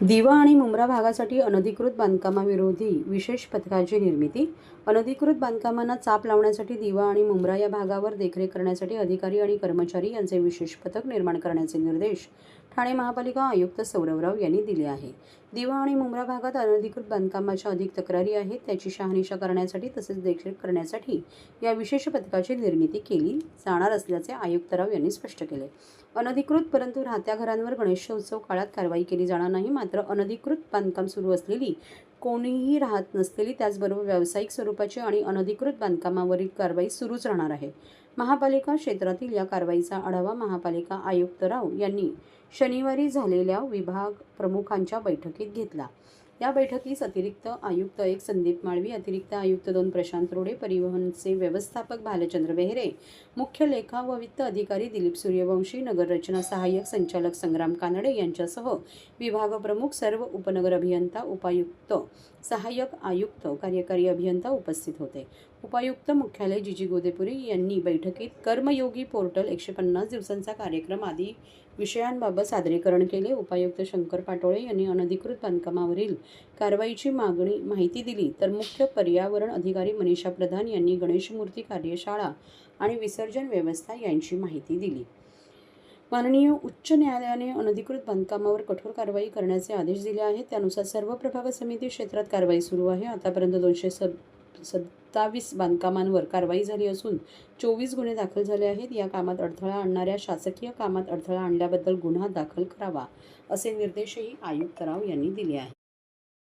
दिवा आणि मुंब्रा भागासाठी अनधिकृत बांधकामाविरोधी विशेष पथकाची निर्मिती. अनधिकृत बांधकामांना चाप लावण्यासाठी दिवा आणि मुंब्रा या भागावर देखरेख करण्यासाठी अधिकारी आणि कर्मचारी यांचे विशेष पथक निर्माण करण्याचे निर्देश ठाणे महापालिका आयुक्त सौरवराव यांनी दिले आहे. दिवा आणि मुंब्रा भागात अनधिकृत बांधकामाच्या अधिक तक्रारी आहेत त्याची शहानिशा करण्यासाठी तसेच देखरेख करण्यासाठी या विशेष पथकाची निर्मिती केली जाणार असल्याचे आयुक्तराव यांनी स्पष्ट केले. अनधिकृत परंतु राहत्या घरांवर गणेशोत्सव काळात कारवाई केली जाणार नाही मात्र अनधिकृत बांधकाम सुरू असलेली कोणीही राहत नसलेली त्याचबरोबर व्यावसायिक स्वरूपाची आणि अनधिकृत बांधकामावरील कारवाई सुरूच राहणार आहे. महापालिका क्षेत्रातील या कारवाईचा आढावा महापालिका आयुक्तराव यांनी शनिवारी झालेल्या विभाग प्रमुखांच्या बैठकीत घेतला. या बैठकीस अतिरिक्त आयुक्त एक संदीप माळवी अतिरिक्त आयुक्त दोन प्रशांत रोडे परिवहनचे व्यवस्थापक भालचंद्र बेहरे मुख्य लेखा व वित्त अधिकारी दिलीप सूर्यवंशी नगररचना सहाय्यक संचालक संग्राम कानडे यांच्यासह विभाग प्रमुख सर्व उपनगर अभियंता उपायुक्त सहाय्यक आयुक्त कार्यकारी अभियंता उपस्थित होते. उपायुक्त मुख्यालय जिजी गोदेपुरी यांनी बैठकीत कर्मयोगी पोर्टल एकशे पन्नास दिवसांचा कार्यक्रम आदी विषयांबाबत सादरीकरण केले. उपायुक्त शंकर पाटोळे यांनी अनधिकृत बांधकामावरील कारवाईची मागणी माहिती दिली तर मुख्य पर्यावरण अधिकारी मनीषा प्रधान यांनी गणेश मूर्ती कार्यशाळा आणि विसर्जन व्यवस्था यांची माहिती दिली. माननीय उच्च न्यायालयाने अनधिकृत बांधकामावर कठोर कारवाई करण्याचे आदेश दिले आहेत. त्यानुसार सर्व प्रभाग समिती क्षेत्रात कारवाई सुरू आहे. आतापर्यंत दोनशे सब सत्तावीस बांधकामांवर कारवाई झाली असून चोवीस गुन्हे दाखल झाले आहेत. या कामात अडथळा आणणाऱ्या शासकीय कामात अडथळा आणल्याबद्दल गुन्हा दाखल करावा असे निर्देशही आयुक्त राव यांनी दिले आहेत.